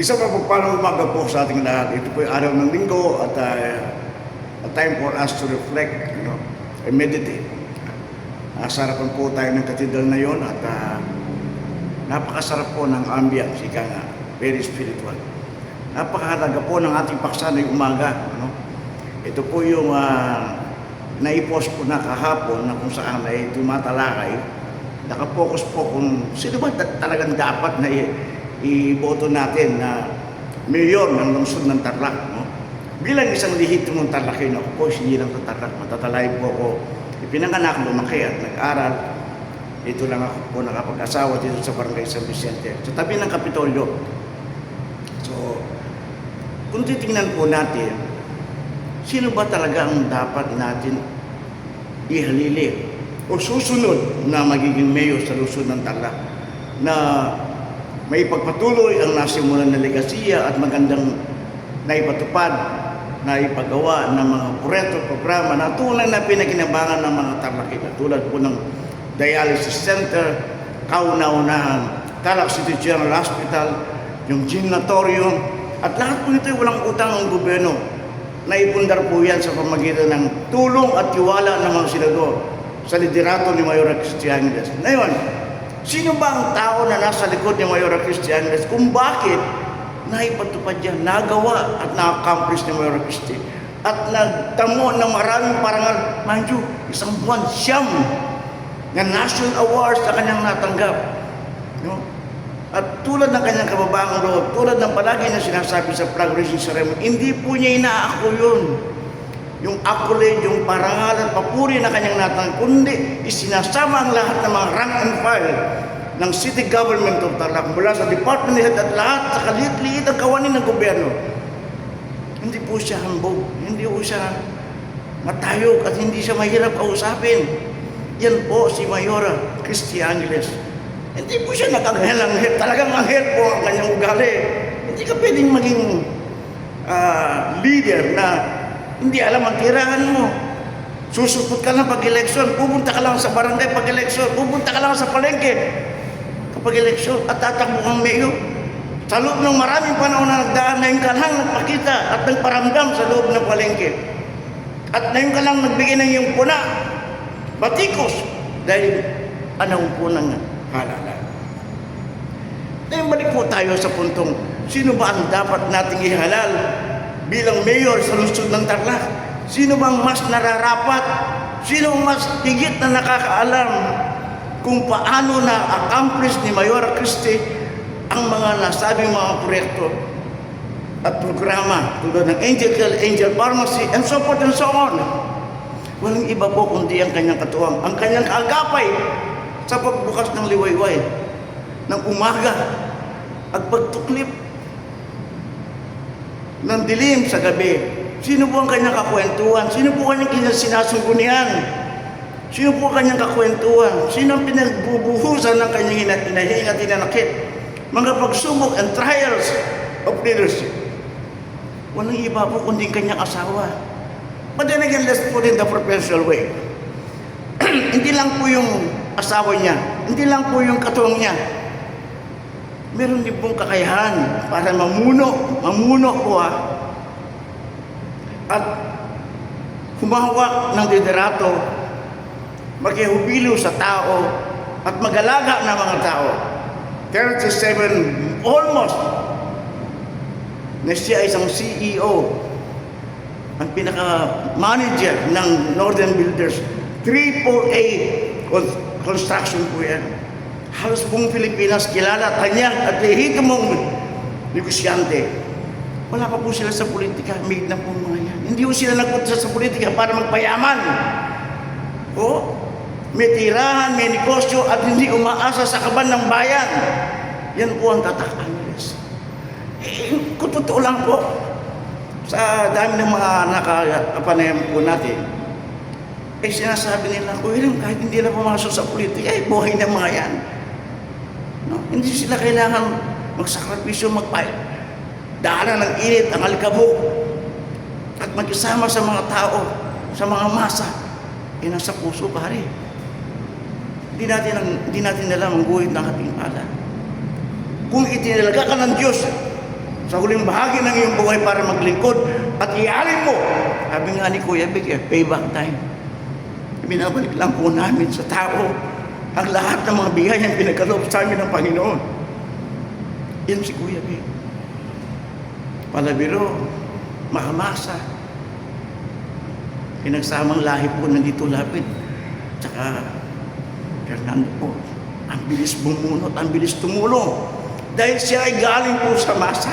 Isang mapagpalang umaga po sa ating lahat. Ito po yung araw ng linggo at uh, a time for us to reflect, you know, and meditate. Nasa harapan po tayo ng katedral na yon at uh, napakasarap po ng ambience, ika nga, very spiritual. Napakahalaga po ng ating paksa ng umaga. Ano? Ito po yung uh, naipost po na kahapon na kung saan ay tumatalakay. Nakapokus po kung sino ba ta- talagang dapat na i- iboto natin na mayor ng lungsod ng Tarlac. No? Bilang isang lehitimong Tarlacino, ako po hindi lang sa Tarlac. Matatalay po ako. Ipinanganak, lumaki at nag-aral. Dito lang ako po nakapag-asawa dito sa Barangay San Vicente. Sa tabi ng Kapitolyo. So, kung titingnan po natin, sino ba talaga ang dapat natin ihalili o susunod na magiging mayor sa Luzon ng Tarlac na may pagpatuloy ang nasimulan na legasiya at magandang naipatupad na ipagawa ng mga proyekto programa na tunay na pinaginabangan ng mga Tarlac tulad po ng dialysis center, kauna-unahan, Tarlac City General Hospital, yung gymnatorium, at lahat po ito ay walang utang ng gobyerno. Naipundar po yan sa pamagitan ng tulong at tiwala ng mga senador sa liderato ni Mayora Cristianes. Ngayon, sino ba ang tao na nasa likod ni Mayora Cristianes kung bakit naipatupad yan, nagawa at na-accomplish ni Mayora Cristi at nagtamo ng maraming parangal, mind you, isang buwan siyam na national awards na kanyang natanggap. No? At tulad ng kanyang kababaang loob, tulad ng palagi na sinasabi sa flag raising ceremony, hindi po niya inaako yun. Yung accolade, yung parangal at papuri na kanyang natanggap, kundi isinasama ang lahat ng mga rank and file ng city government of Tarlac mula sa department head at lahat sa kalit-liit ang kawanin ng gobyerno. Hindi po siya hambog, hindi po siya matayog at hindi siya mahirap kausapin. Yan po si Mayora Cristi Angeles. Hindi po siya nag-anghel-anghel. Talagang anghel po ang kanyang ugali. Hindi ka pwedeng maging ah, leader na hindi alam ang tirahan mo. Susupot ka lang pag-eleksyon. Pupunta ka lang sa barangay pag-eleksyon. Pupunta ka lang sa palengke kapag eleksyon at tatakbo kang mayor. Sa loob ng maraming panahon na nagdaan, na yung ka lang nagpakita at nagparamdam sa loob ng palengke. At na yung ka lang nagbigay ng iyong puna, batikos, dahil anong punang halala. Ngayon balik po tayo sa puntong, sino ba ang dapat nating ihalal bilang mayor sa lungsod ng Tarlac? Sino bang mas nararapat? Sino mas higit na nakakaalam kung paano na-accomplish ni Mayora Cristi ang mga nasabing mga proyekto at programa tulad ng Angel Health, Angel Pharmacy, and so forth and so on. Walang iba po kundi ang kanyang katuwang, ang kanyang kaagapay sa pagbukas ng liwayway ng umaga at pagtuklip ng dilim sa gabi. Sino po ang kanyang kakwentuhan? Sino po kanyang sinasungkunian? Sino po kanyang kakwentuhan? Sino ang pinagbubuhusan ng kanyang hina- hinahinga at hinanakit? Mga pagsubok and trials of leadership. Walang iba po kundi ang kanyang asawa. But then again, let's put in the professional way. hindi lang po yung asawa niya, hindi lang po yung katuwang niya. Meron din pong kakayahan para mamuno, mamuno po ha. At humawak ng liderato, makihubilo sa tao, at magalaga ng mga tao. 37, almost, na siya isang CEO, ang pinaka-manager ng Northern Builders. AAA con- construction po yan. Halos buong Pilipinas kilala, tanyag at lehitimong negosyante. Wala pa po sila sa politika, made na po mga yan. Hindi po sila nagpunta sa politika para magpayaman. O, may tirahan, may negosyo at hindi umaasa sa kaban ng bayan. Yan po ang tatak Angeles. Eh, kung totoo lang po, sa dami ng mga nakapanayam po natin, eh sinasabi nila, kahit hindi na pumasok sa politika, eh buhay ng mga yan. Hindi sila kailangan magsakripisyo, magpay. Daanan ng init, ang alikabok. At magkasama sa mga tao, sa mga masa, eh nasa puso, pare. Hindi natin, hindi natin alam ang guhit ng ating pala. Kung itinalaga ka ng Diyos sa huling bahagi ng iyong buhay para maglingkod at ialin mo. Sabi nga ni Kuya Big, eh, payback time. Binabalik lang po namin sa tao ang lahat ng mga biyayang pinagkaloob sa amin ng Panginoon. Yan si Kuya Big. Palabiro, makamasa. Pinagsamang lahi po nandito lapit. Tsaka, Fernando po, ang bilis bumunot, ang bilis tumulong. Dahil siya ay galing po sa masa.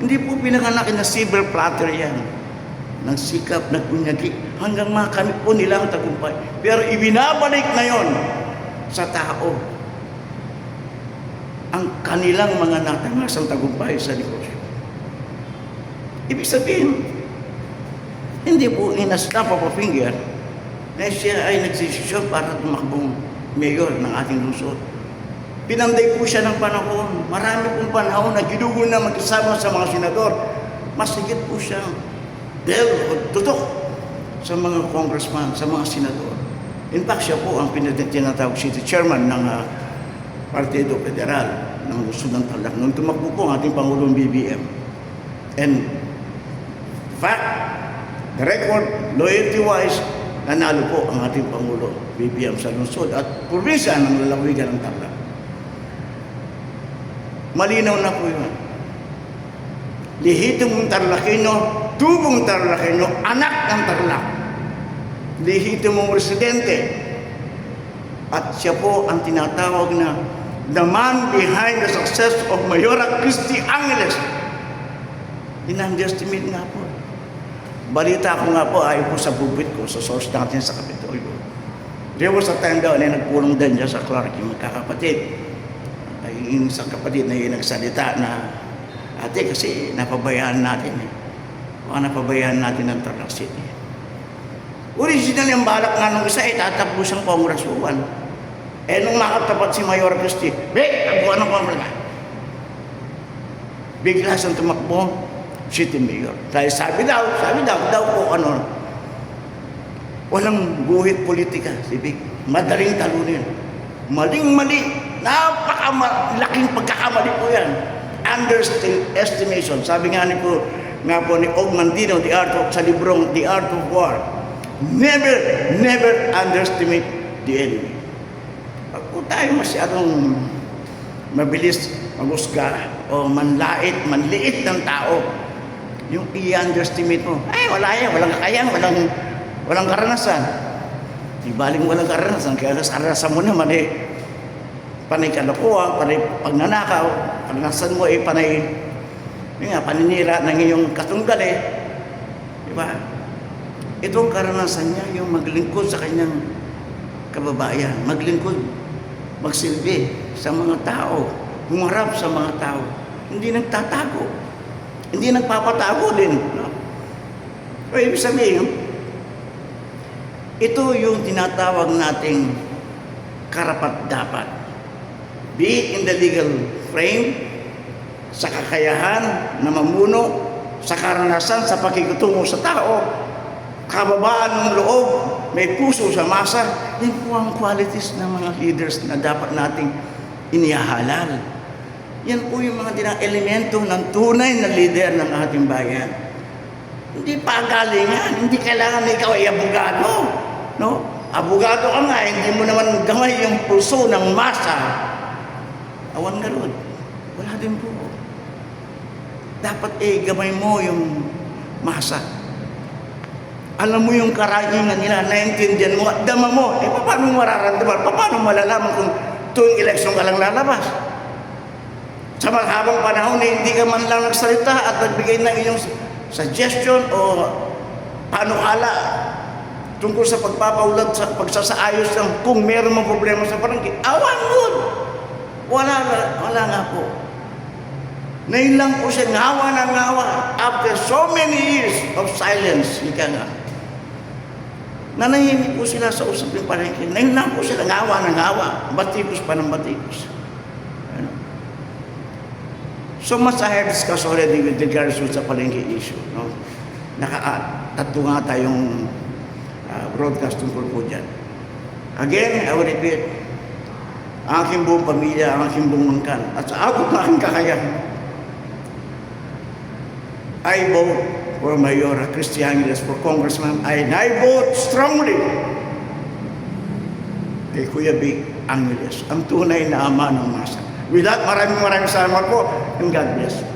Hindi po pinanganak na silver platter yan. Nagsikap, nagbunyagi, hanggang makamit po nila ang tagumpay. Pero ibinabalik na yon sa tao ang kanilang mga natangasang tagumpay sa negosyo. Ibig sabihin, hindi po in a snap of a finger na siya ay nagsisisyon para tumakbong mayor ng ating lungsod. Pinanday po siya ng panahon. Marami pong panahon na ginugo na magkasama sa mga senador. Mas higit po siyang del o tutok sa mga congressman, sa mga senador. In fact, siya po ang pinatinatawag city chairman ng ah, Partido Federal ng ng Tarlac. Nung tumakbo po ang ating Pangulong BBM. And fact, the record, loyalty-wise, nanalo po ang ating Pangulo BBM sa lungsod at probinsya ng lalawigan ng Tarlac. Malinaw na po yun. Lihitong Tarlacino, tubong Tarlacino, anak ng Tarlac. Lihitong residente. At siya po ang tinatawag na the man behind the success of Mayora Christi Angeles. In-underestimate nga po. Balita ko nga po, ayaw po sa bubit ko, sa source natin sa Kapitolyo. There was a time daw na nagpulong din dyan sa Clark, yung magkakapatid. Ay, yung isang kapatid na yung nagsalita na, ate, kasi napabayaan natin eh. Baka napabayaan natin ang Tarlac City. Original yung balak nga nung isa, eh, tatakbo siyang congresswoman. Eh, nung makatapat si Mayor Christie, Bek, tabuan ng congressman. Bigla siyang tumakbo, city mayor. Dahil sabi daw, sabi daw, daw po ano, walang guhit politika, si Big. Madaling talunin. Maling-mali. Napakalaking pagkakamali po yan. Underestimation. Sabi nga ni po, nga po ni Og Mandino, the art of, sa librong The Art of War, never, never underestimate the enemy. Pag po tayo masyadong mabilis magusga o manlait, manliit ng tao, yung i-underestimate mo, ay wala yan, walang kakayan, walang, walang karanasan. Di walang karanasan, kaya nas karanasan mo naman eh, panay kalokohan, panay pagnanakaw, karanasan mo eh, panay, yun nga, paninira ng iyong katunggal eh. Di ba? Itong karanasan niya, yung maglingkod sa kanyang kababayan, maglingkod, magsilbi sa mga tao, humarap sa mga tao, hindi nagtatago. Hindi nagpapatago din. No? So, ibig sabihin, ito yung tinatawag nating karapat-dapat. Be in the legal frame, sa kakayahan na mamuno, sa karanasan, sa pakikutungo sa tao, kababaan ng loob, may puso sa masa, yan po ang qualities ng mga leaders na dapat nating inihahalal. Yan po yung mga dinang elemento ng tunay na leader ng ating bayan. Hindi pagalingan, hindi kailangan na ikaw ay abogado. No? Abogado ka nga, hindi mo naman gamay yung puso ng masa. Awan nga ron. Wala din po. Dapat eh, gamay mo yung masa. Alam mo yung karayangan nila, naintindihan mo, at dama mo, eh paano mo mararamdaman? Paano malalaman kung tuwing eleksyon ka lang lalabas? Sa maghabang panahon na hindi ka man lang nagsalita at nagbigay ng iyong suggestion o panukala tungkol sa pagpapaulad sa pagsasaayos ng kung meron mong problema sa barangay. Awan nun! Wala, na- wala nga po. Ngayon lang po siya ngawa na ngawa after so many years of silence, ika nga. Nanahimik po sila sa usapin palengke. Ngayon lang po sila ngawa na ngawa, batikos pa ng batikos. Ano? So much I have discussed already with regards sa palengke issue. No? Naka, tatlo nga tayong ah, broadcast tungkol po dyan. Again, I will repeat, ang aking buong pamilya, ang aking buong angkan, at sa abot ng aking kakayahan, I vote for Mayor Christy Angeles for Congressman and I vote strongly kay Kuya B. Angeles, ang tunay na ama ng masa. With that, maraming maraming salamat po and God bless.